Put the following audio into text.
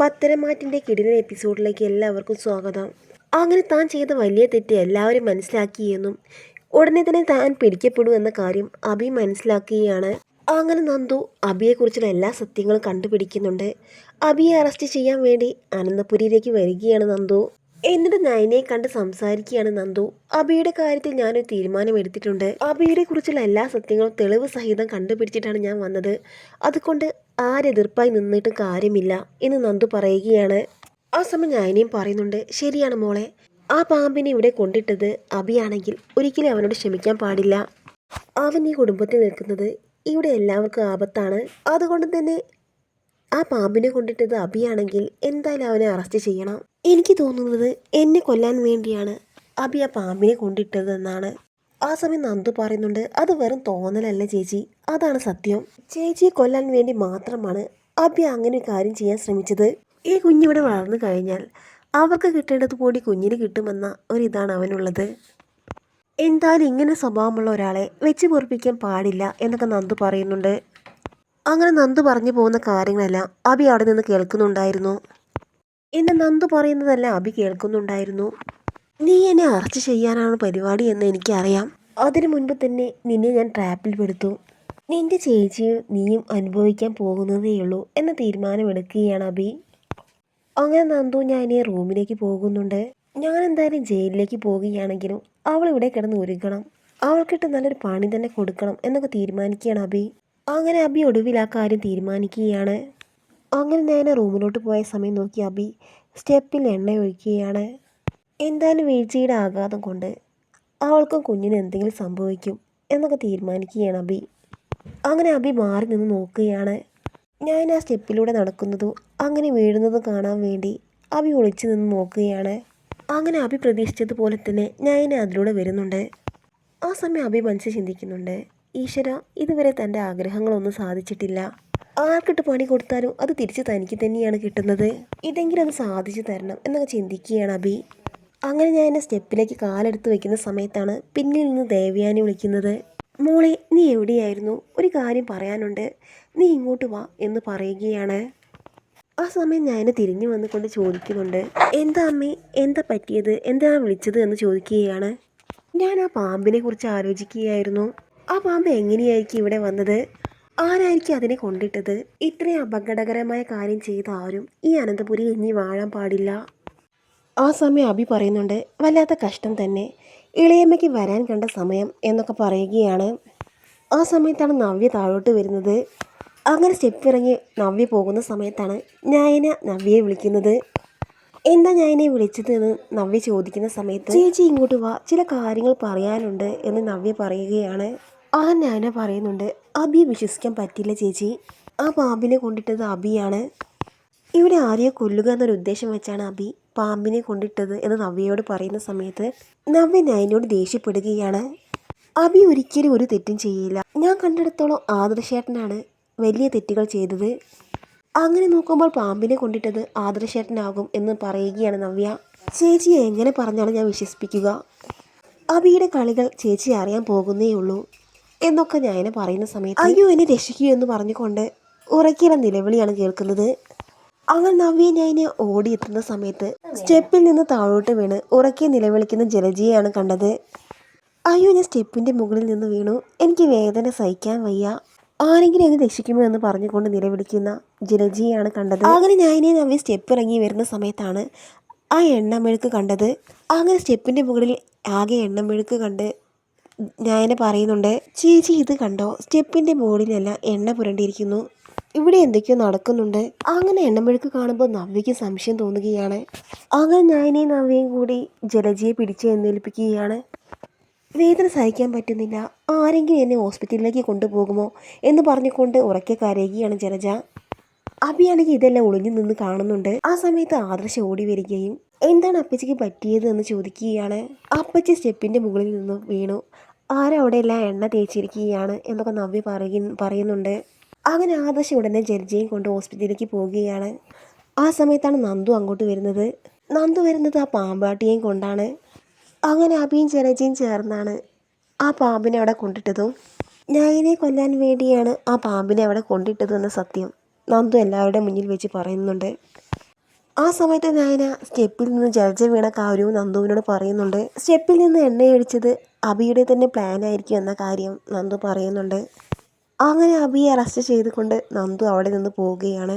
പത്തരമാറ്റിന്റെ കിടിലൻ എപ്പിസോഡിലേക്ക് എല്ലാവർക്കും സ്വാഗതം. അങ്ങനെ താൻ ചെയ്ത വലിയ തെറ്റ് എല്ലാവരും മനസ്സിലാക്കിയെന്നും ഉടനെ തന്നെ താൻ പിടിക്കപ്പെടും എന്ന കാര്യം അബി മനസ്സിലാക്കുകയാണ്. അങ്ങനെ നന്ദു അബിയെക്കുറിച്ചുള്ള എല്ലാ സത്യങ്ങളും കണ്ടുപിടിക്കുന്നുണ്ട്. അബിയെ അറസ്റ്റ് ചെയ്യാൻ വേണ്ടി അനന്തപുരിയിലേക്ക് വരികയാണ് നന്ദു. എന്നിട്ട് നയനയെ കണ്ട് സംസാരിക്കുകയാണ് നന്ദു. അബിയുടെ കാര്യത്തിൽ ഞാനൊരു തീരുമാനം എടുത്തിട്ടുണ്ട് അബിയുടെ കുറിച്ചുള്ള എല്ലാ സത്യങ്ങളും തെളിവ് സഹിതം കണ്ടുപിടിച്ചിട്ടാണ് ഞാൻ വന്നത്. അതുകൊണ്ട് ആരെതിർപ്പായി നിന്നിട്ട് കാര്യമില്ല എന്ന് നന്ദു പറയുകയാണ്. ആ സമയം ഞാനിനിയും പറയുന്നുണ്ട് ശരിയാണ് മോളെ. ആ പാമ്പിനെ ഇവിടെ കൊണ്ടിട്ടത് അബിയാണെങ്കിൽ ഒരിക്കലും അവനോട് ക്ഷമിക്കാൻ പാടില്ല. അവൻ ഈ കുടുംബത്തിൽ നിൽക്കുന്നത് ഇവിടെ എല്ലാവർക്കും ആപത്താണ്. അതുകൊണ്ട് തന്നെ ആ പാമ്പിനെ കൊണ്ടിട്ടത് അബിയാണെങ്കിൽ എന്തായാലും അവനെ അറസ്റ്റ് ചെയ്യണം. എനിക്ക് തോന്നുന്നത് എന്നെ കൊല്ലാൻ വേണ്ടിയാണ് അബി ആ പാമ്പിനെ കൊണ്ടിട്ടത് എന്നാണ് ആ സമയം നന്ദു പറയുന്നുണ്ട് അത് വെറും തോന്നലല്ല ചേച്ചി. അതാണ് സത്യം. ചേച്ചിയെ കൊല്ലാൻ വേണ്ടി മാത്രമാണ് അബി അങ്ങനെ ഒരു കാര്യം ചെയ്യാൻ ശ്രമിച്ചത്. ഈ കുഞ്ഞിവിടെ വളർന്നു കഴിഞ്ഞാൽ അവർക്ക് കിട്ടേണ്ടത് കൂടി കുഞ്ഞിന് കിട്ടുമെന്ന ഒരിതാണ് അവനുള്ളത്. എന്തായാലും ഇങ്ങനെ സ്വഭാവമുള്ള ഒരാളെ വെച്ച് പൊറപ്പിക്കാൻ പാടില്ല എന്നൊക്കെ നന്ദു പറയുന്നുണ്ട്. അങ്ങനെ നന്ദു പറഞ്ഞു പോകുന്ന കാര്യങ്ങളെല്ലാം അബി അവിടെ നിന്ന് കേൾക്കുന്നുണ്ടായിരുന്നു. എന്നെ നന്ദു പറയുന്നതല്ല അബി കേൾക്കുന്നുണ്ടായിരുന്നു. നീ എന്നെ അറസ്റ്റ് ചെയ്യാനാണ് പരിപാടി എന്ന് എനിക്കറിയാം. അതിനു മുൻപ് തന്നെ നിന്നെ ഞാൻ ട്രാപ്പിൽ പെടുത്തു. നിന്റെ ചേച്ചിയും നീയും അനുഭവിക്കാൻ പോകുന്നതേയുള്ളൂ എന്ന തീരുമാനമെടുക്കുകയാണ് അബി. അങ്ങനെ നന്ദു ഞാൻ ഇനി റൂമിലേക്ക് പോകുന്നുണ്ട്. ഞാൻ എന്തായാലും ജയിലിലേക്ക് പോകുകയാണെങ്കിലും അവൾ ഇവിടെ കിടന്ന് ഒരുക്കണം അവൾക്കിട്ട് നല്ലൊരു പണി തന്നെ കൊടുക്കണം എന്നൊക്കെ തീരുമാനിക്കുകയാണ് അബി. അങ്ങനെ അബി ഒടുവിൽ ആ കാര്യം തീരുമാനിക്കുകയാണ്. അങ്ങനെ ഞാൻ റൂമിലോട്ട് പോയ സമയം നോക്കി അബി സ്റ്റെപ്പിൽ എണ്ണ ഒഴിക്കുകയാണ്. എന്തായാലും വീഴ്ചയുടെ ആഘാതം കൊണ്ട് അവൾക്കും കുഞ്ഞിന് എന്തെങ്കിലും സംഭവിക്കും എന്നൊക്കെ തീരുമാനിക്കുകയാണ് അബി. അങ്ങനെ അബി മാറി നിന്ന് നോക്കുകയാണ്. ഞാൻ ആ സ്റ്റെപ്പിലൂടെ നടക്കുന്നതും അങ്ങനെ വീഴുന്നതും കാണാൻ വേണ്ടി അബി ഒളിച്ചു നിന്ന് നോക്കുകയാണ്. അങ്ങനെ അബി പ്രതീക്ഷിച്ചതുപോലെ തന്നെ ഞാൻ അതിലൂടെ വരുന്നുണ്ട്. ആ സമയം അബി മനസ്സിൽ ചിന്തിക്കുന്നുണ്ട് ഈശ്വര ഇതുവരെ തന്റെ ആഗ്രഹങ്ങളൊന്നും സാധിച്ചിട്ടില്ല. ആർക്കിട്ട് പണി കൊടുത്താലും അത് തിരിച്ച് തനിക്ക് തന്നെയാണ് കിട്ടുന്നത്. ഇതെങ്കിലും അത് സാധിച്ചു തരണം എന്നൊക്കെ ചിന്തിക്കുകയാണ് അബി. അങ്ങനെ ഞാൻ എന്റെ സ്റ്റെപ്പിലേക്ക് കാലെടുത്ത് വെക്കുന്ന സമയത്താണ് പിന്നിൽ നിന്ന് ദേവയാനി വിളിക്കുന്നത്. മോളെ നീ എവിടെയായിരുന്നു? ഒരു കാര്യം പറയാനുണ്ട്. നീ ഇങ്ങോട്ട് വാ എന്ന് പറയുകയാണ്. ആ സമയം ഞാൻ തിരിഞ്ഞു വന്നുകൊണ്ട് ചോദിക്കുന്നുണ്ട്. എന്താ അമ്മേ എന്താ പറ്റിയത്? എന്താ വിളിച്ചത്? എന്ന് ചോദിക്കുകയാണ്. ഞാൻ ആ പാമ്പിനെ കുറിച്ച് ആലോചിക്കുകയായിരുന്നു. ആ പാമ്പ് എങ്ങനെയായിരിക്കും ഇവിടെ വന്നത്? ആരായിരിക്കും അതിനെ കൊണ്ടിട്ടത്? ഇത്രയും അപകടകരമായ കാര്യം ചെയ്ത ആരും ഈ അനന്തപുരി ഇനി വാഴാൻ പാടില്ല. ആ സമയം അഭി പറയുന്നുണ്ട് വല്ലാത്ത കഷ്ടം തന്നെ. ഇളയമ്മയ്ക്ക് വരാൻ കണ്ട സമയം എന്നൊക്കെ പറയുകയാണ്. ആ സമയത്താണ് നവ്യ താഴോട്ട് വരുന്നത്. അങ്ങനെ സ്റ്റെപ്പ് ഇറങ്ങി നവ്യ പോകുന്ന സമയത്താണ് ഞായന നവ്യയെ വിളിക്കുന്നത്. എന്താ ഞായനെ വിളിച്ചത് എന്ന് നവ്യ ചോദിക്കുന്ന സമയത്ത് ചേച്ചി ഇങ്ങോട്ട് വാ ചില കാര്യങ്ങൾ പറയാനുണ്ട് എന്ന് നവ്യ പറയുകയാണ്. ആ ഞാന പറയുന്നുണ്ട് അബിയെ വിശ്വസിക്കാൻ പറ്റില്ല ചേച്ചി. ആ പാമ്പിനെ കൊണ്ടിട്ടത് അബിയാണ്. ഇവിടെ ആരെയോ കൊല്ലുക എന്നൊരു ഉദ്ദേശം വെച്ചാണ് അബി പാമ്പിനെ കൊണ്ടിട്ടത് എന്ന് നവ്യയോട് പറയുന്ന സമയത്ത് നവ്യ നയനോട് ദേഷ്യപ്പെടുകയാണ്. അബി ഒരിക്കലും ഒരു തെറ്റും ചെയ്യില്ല. ഞാൻ കണ്ടിടത്തോളം ആദർശേട്ടനാണ് വലിയ തെറ്റുകൾ ചെയ്തത്. അങ്ങനെ നോക്കുമ്പോൾ പാമ്പിനെ കൊണ്ടിട്ടത് ആദർശേട്ടനാകും എന്ന് പറയുകയാണ് നവ്യ. ചേച്ചി എങ്ങനെ പറഞ്ഞാലും ഞാൻ വിശ്വസിപ്പിക്കുക. അബിയുടെ കളികൾ ചേച്ചി അറിയാൻ പോകുന്നേ ഉള്ളൂ എന്നൊക്കെ ഞാൻ പറയുന്ന സമയത്ത് അയ്യോ എന്നെ രക്ഷിക്കൂ എന്ന് പറഞ്ഞുകൊണ്ട് ഉറക്കിയുള്ള നിലവിളിയാണ് കേൾക്കുന്നത്. അങ്ങനെ നവ്യ ഓടിയെത്തുന്ന സമയത്ത് സ്റ്റെപ്പിൽ നിന്ന് താഴോട്ട് വീണ് ഉറക്കെ നിലവിളിക്കുന്ന ജലജിയെയാണ് കണ്ടത്. അയ്യോ ഞാൻ സ്റ്റെപ്പിന്റെ മുകളിൽ നിന്ന് വീണു. എനിക്ക് വേദന സഹിക്കാൻ വയ്യ. ആരെങ്കിലും എന്നെ രക്ഷിക്കുമോ എന്ന് പറഞ്ഞുകൊണ്ട് നിലവിളിക്കുന്ന ജലജിയാണ് കണ്ടത്. അങ്ങനെ ഞാനെ നവ്യ സ്റ്റെപ്പ് ഇറങ്ങി വരുന്ന സമയത്താണ് ആ എണ്ണമെഴുക്ക് കണ്ടത്. അങ്ങനെ സ്റ്റെപ്പിന്റെ മുകളിൽ ആകെ എണ്ണമെഴുക്ക് കണ്ട് ഞാനെ പറയുന്നുണ്ട് ചേച്ചി ഇത് കണ്ടോ? സ്റ്റെപ്പിന്റെ മുകളിലല്ല എണ്ണ പുരണ്ടിരിക്കുന്നു ഇവിടെ എന്തൊക്കെയോ നടക്കുന്നുണ്ട്. അങ്ങനെ എണ്ണമെഴുക്ക് കാണുമ്പോൾ നവ്യയ്ക്ക് സംശയം തോന്നുകയാണ്. അങ്ങനെ ഞാനേയും നവ്യയും കൂടി ജലജിയെ പിടിച്ച് എന്നേൽപ്പിക്കുകയാണ് വേദന സഹിക്കാൻ പറ്റുന്നില്ല. ആരെങ്കിലും എന്നെ ഹോസ്പിറ്റലിലേക്ക് കൊണ്ടുപോകുമോ എന്ന് പറഞ്ഞുകൊണ്ട് ഉറക്കെ കരയുകയാണ് ജലജ. അഭിയാണെങ്കിൽ ഇതെല്ലാം ഒളിഞ്ഞു നിന്ന് കാണുന്നുണ്ട്. ആ സമയത്ത് ആദർശ ഓടി വരികയും എന്താണ് അപ്പച്ചിക്ക് പറ്റിയത് എന്ന് ചോദിക്കുകയാണ്. അപ്പച്ചി സ്റ്റെപ്പിന്റെ മുകളിൽ നിന്ന് വീണു. ആരവിടെയെല്ലാം എണ്ണ തേച്ചിരിക്കുകയാണ്? എന്നൊക്കെ നവ്യ പറയുന്നുണ്ട്. അങ്ങനെ ആദർശ ഉടനെ ജലജയും കൊണ്ട് ഹോസ്പിറ്റലിലേക്ക് പോവുകയാണ്. ആ സമയത്താണ് നന്ദു അങ്ങോട്ട് വരുന്നത്. നന്ദു വരുന്നത് ആ പാമ്പാട്ടിയെയും കൊണ്ടാണ്. അങ്ങനെ അബിയും ജലജയും ചേർന്നാണ് ആ പാമ്പിനെ അവിടെ കൊണ്ടിട്ടതും. ഞായനെ കൊല്ലാൻ വേണ്ടിയാണ് ആ പാമ്പിനെ അവിടെ കൊണ്ടിട്ടതെന്ന സത്യം നന്ദു എല്ലാവരുടെ മുന്നിൽ വെച്ച് പറയുന്നുണ്ട്. ആ സമയത്ത് നയന സ്റ്റെപ്പിൽ നിന്ന് ജലജ വീണ കാര്യവും നന്ദുവിനോട് പറയുന്നുണ്ട്. സ്റ്റെപ്പിൽ നിന്ന് എണ്ണയടിച്ചത് അബിയുടെ തന്നെ പ്ലാൻ ആയിരിക്കും എന്ന കാര്യം നന്ദു പറയുന്നുണ്ട്. അങ്ങനെ അബിയെ അറസ്റ്റ് ചെയ്തുകൊണ്ട് നന്ദു അവിടെ നിന്ന് പോവുകയാണ്.